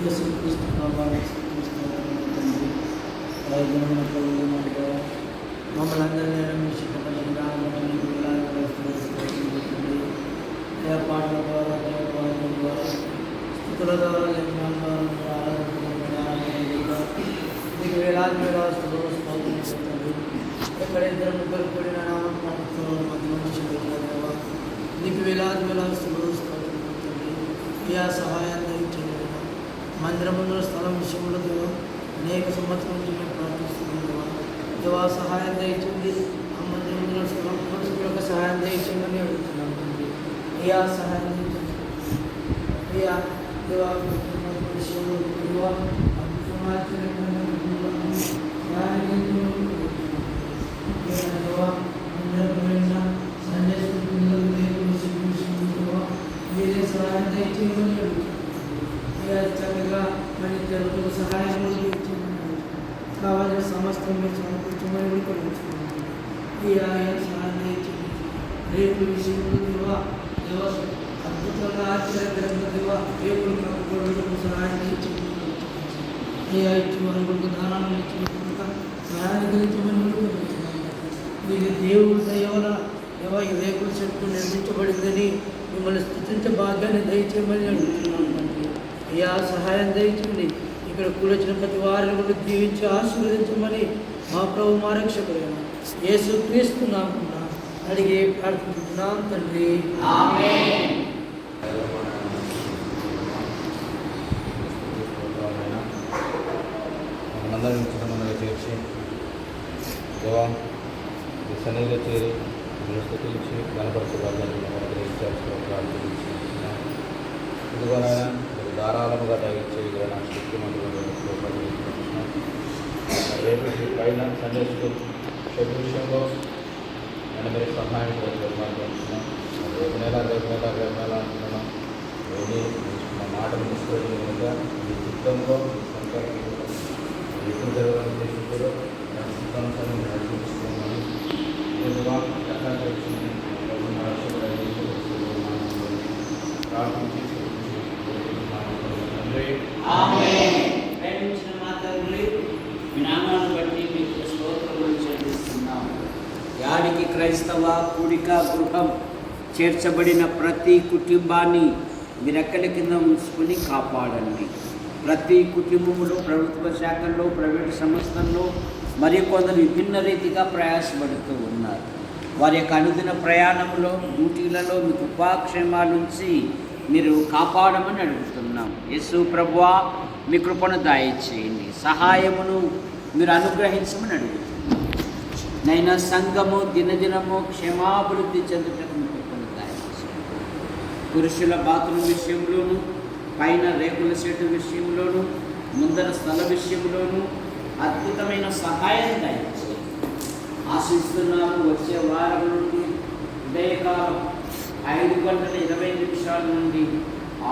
యేసుక్రీస్తు ప్రభావం తండ్రి ప్రయోజనమైన ప్రభువునగా మమ్మల్ని అందరినీ రక్షించబడిన ఏ పాటల ద్వారా దేవపాటల ద్వారా స్థుతుల ద్వారా లేఖనాల ద్వారా మీరు ఆరాధించబడిన మీకు వేలాది వేలాది స్థుతులు స్తోత్రం తండ్రి ఎక్కడ ఇద్దరు ముగ్గురు కూడిన నామం పట్టుతో మధ్య మనిషి దేవా నీకు వేలాది వేలాది స్థుతులు స్తోత్రం తండ్రి క్రియా సహాయాన్ని దయచేయండి మందిరములో స్థలం విషయంలో అనేక సంవత్సరం నుంచి మేము ప్రార్థిస్తున్నాం దేవా. సహాయం దయచేయండి. ఆ మందిరంలో స్థలం యొక్క సహాయం దయచేయమని అడుగుతున్నాం తండ్రి. అయ్యా సహాయం అయ్యా దేవా విషయంలో దేవా మీరే మరి మన జరుగుతున్న సహాయం కావాల్సిన సమస్తం మీరు సమకూర్చమని కూడా కోరుకుంటున్నాను ఈ ఆయన సహాయం రేపు విషయంలో దేవా దేవ అద్భుతంగా ఆశ్చర్యకరంగా దేవా దేవుడు కప్పుకోవడం సహాయం దయచేయండి ఏ ఇచ్చి దానాన్ని ఇచ్చిన సహాయం దయచేయమని కూడా ఇది దేవుడు దయవల దేవ ఈ రేకుల చెట్టు నిర్మించబడిందని మిమ్మల్ని స్థుతించే భాగ్యాన్ని దయచేయమని అడుగుతున్నాను అయ్యా సహాయం దయచేయండి. ఇక్కడ కూడొచ్చిన ప్రతి వారిని కూడా దీవించి ఆశీర్వదించమని మా ప్రభు మా రక్షకుడైన యేసు క్రీస్తు నామమున అడిగి ప్రార్థిస్తున్నాం తండ్రి. చేర్చి దేవా ఈ సన్నిధిలో చేరి ప్రార్థించి ఇదిగోనైనా మీరు ధారాళముగా తగ్గించేయగల ఇదిగో నా శక్తి మందులు రేపు పైన సండే స్కూల్ షెడ్ విషయంలో నేను మీరు సహాయం కోరుకుంటున్నాం రేపు నెల రేపు నెల రేపు నెల అంటున్నాం. ఏమీ మా మాటలు నిష్ప్రయోజనంగా ఈ చిత్తంలో మీ ఎప్పుడు జరగాలని ఉద్దేశించారో దాని సిద్ధాంతాన్ని నడిపించుకోమని ఎదురుగా ఎట్లా తెలిసింది ప్రార్థించి తండ్రి. ప్రేమించిన మా తండ్రి మీ నామాన్ని బట్టి మీకు స్తోత్రములు చెల్లిస్తున్నాం యాడికి క్రైస్తవ కూడిక గృహం చేర్చబడిన ప్రతి కుటుంబాన్ని మీరెక్కడి కింద ఉంచుకొని కాపాడండి. ప్రతి కుటుంబంలో ప్రభుత్వ శాఖల్లో ప్రైవేటు సంస్థల్లో మరి కొందరు విభిన్న రీతిగా ప్రయాసపడుతూ ఉన్నారు. వారి యొక్క అనుదిన ప్రయాణంలో డ్యూటీలలో మీ ఉపాక్షేమాల నుంచి మీరు కాపాడమని అడుగుతున్నారు యేసు ప్రభువా మీ కృపను దయచేయండి. సహాయమును మీరు అనుగ్రహించమని అడుగుతున్నాం నైనా సంఘము దినదినము క్షమాభివృద్ధి చెందుటకు మీ కృపను దయచేయండి. పురుషుల బాత్రూమ్ విషయంలోనూ పైన రేకుల సెట్ విషయంలోనూ ముందర స్థల విషయంలోనూ అద్భుతమైన సహాయం దాయించి ఆశిస్తున్నాము వచ్చే వారం నుండి ఉదయకాలం ఐదు గంటల ఇరవై నిమిషాల నుండి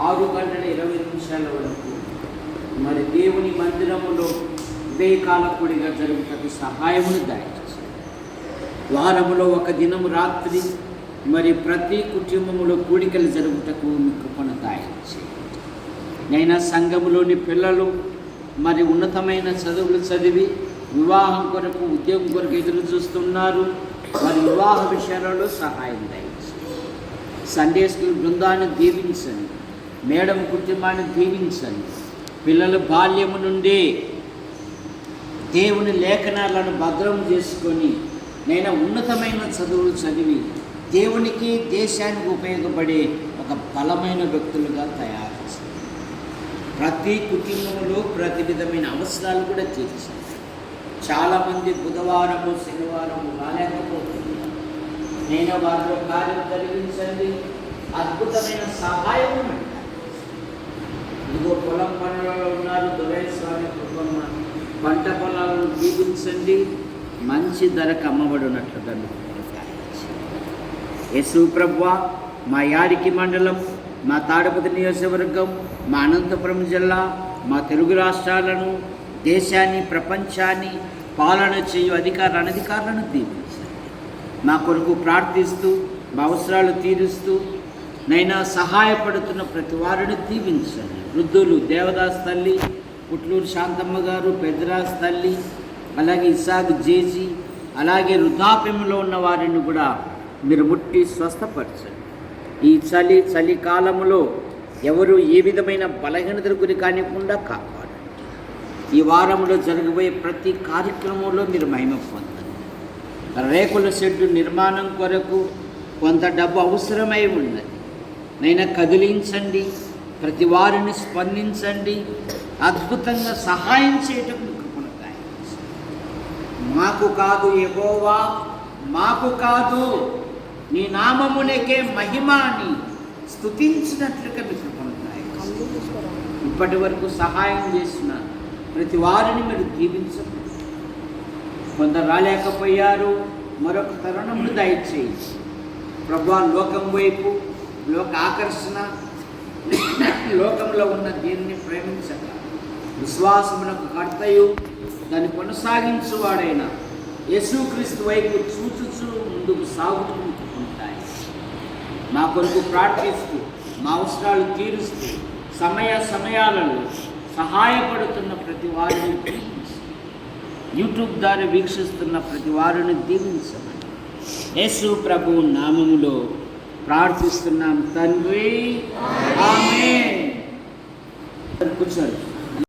ఆరు గంటల ఇరవై నిమిషాల వరకు మరి దేవుని మందిరములో ఉదయకాల కూడిగా జరుగుతుంది సహాయమును దయచేసి వారములో ఒక దినం రాత్రి మరి ప్రతి కుటుంబములో కూడికలు జరుగుటకు మీ కృపను దాయించి నైనా సంఘములోని పిల్లలు మరి ఉన్నతమైన చదువులు చదివి వివాహం కొరకు ఉద్యోగం కొరకు ఎదురు చూస్తున్నారు. వారి వివాహ విషయాలలో సహాయం దయచేసి సండే స్కూల్ బృందాన్ని దీవించండి. మేడం కుటుంబాన్ని దీవించండి. పిల్లలు బాల్యము నుండి దేవుని లేఖనాలను భద్రం చేసుకొని నేను ఉన్నతమైన చదువులు చదివి దేవునికి దేశానికి ఉపయోగపడే ఒక బలమైన వ్యక్తులుగా తయారు ప్రతి కుటుంబంలో ప్రతి విధమైన అవసరాలు కూడా తీర్చారు చాలామంది బుధవారము శనివారము రాలేకపోతున్నారు. నేను వారిలో కార్యం జరిగించండి అద్భుతమైన సహాయం ఇదిగో పొలం పనులలో ఉన్నారు దురై స్వామి కృపమ్మ పంట పొలాలను దీవించండి మంచి ధరకు అమ్మబడినట్లుగా యేసు ప్రభు మా యాడికి మండలం మా తాడపతి నియోజకవర్గం మా అనంతపురం జిల్లా మా తెలుగు రాష్ట్రాలను దేశాన్ని ప్రపంచాన్ని పాలన చేయు అధికార అనధికారులను దీవించండి మా కొరకు ప్రార్థిస్తూ మా అవసరాలు తీరుస్తూ నైనా సహాయపడుతున్న ప్రతి వారిని దీవించండి. వృద్ధులు దేవదాస్ తల్లి పుట్లూరు శాంతమ్మ గారు పెద్దరాజ్ తల్లి అలాగే ఇసాగ్ జేజీ అలాగే వృద్ధాప్యంలో ఉన్న వారిని కూడా మీరు ముట్టి స్వస్థపరచండి. ఈ చలి చలికాలములో ఎవరు ఏ విధమైన బలహీనతల గురి కానికుండా కాపాడండి. ఈ వారంలో జరగబోయే ప్రతి కార్యక్రమంలో మీరు మహిమ పొందండి. రేకుల షెడ్డు నిర్మాణం కొరకు కొంత డబ్బు అవసరమై ఉన్నది. నైనా కదిలించండి ప్రతి వారిని స్పందించండి అద్భుతంగా సహాయం చేయటం కృపను మాకు కాదు ఎగోవా మాకు కాదు నీ నామమునకే మహిమ అని స్తుతించినట్లుగా మీ ఇప్పటి వరకు సహాయం చేసిన ప్రతి వారిని మీరు దీవించండి. కొందరు రాలేకపోయారు మరొక తరుణమును దయచేయి. ప్రభా లోకం వైపు లోక ఆకర్షణ లోకంలో ఉన్న దీన్ని ప్రేమించక. విశ్వాసమునకు కర్తయు దాన్ని కొనసాగించువాడైన యేసుక్రీస్తు వైపు చూచుచు ముందుకు సాగుతూ ఉంటాయి. మా కొరకు ప్రార్థిస్తూ మా అవసరాలు తీరుస్తూ సమయ సమయాలలో సహాయపడుతున్న ప్రతి వారిని యూట్యూబ్ ద్వారా వీక్షిస్తున్న ప్రతి వారిని దీవించమని. యేసు ప్రభు నామములో ప్రార్థిస్తున్నాం తండ్రి. ఆమేన్. కూర్చోండి.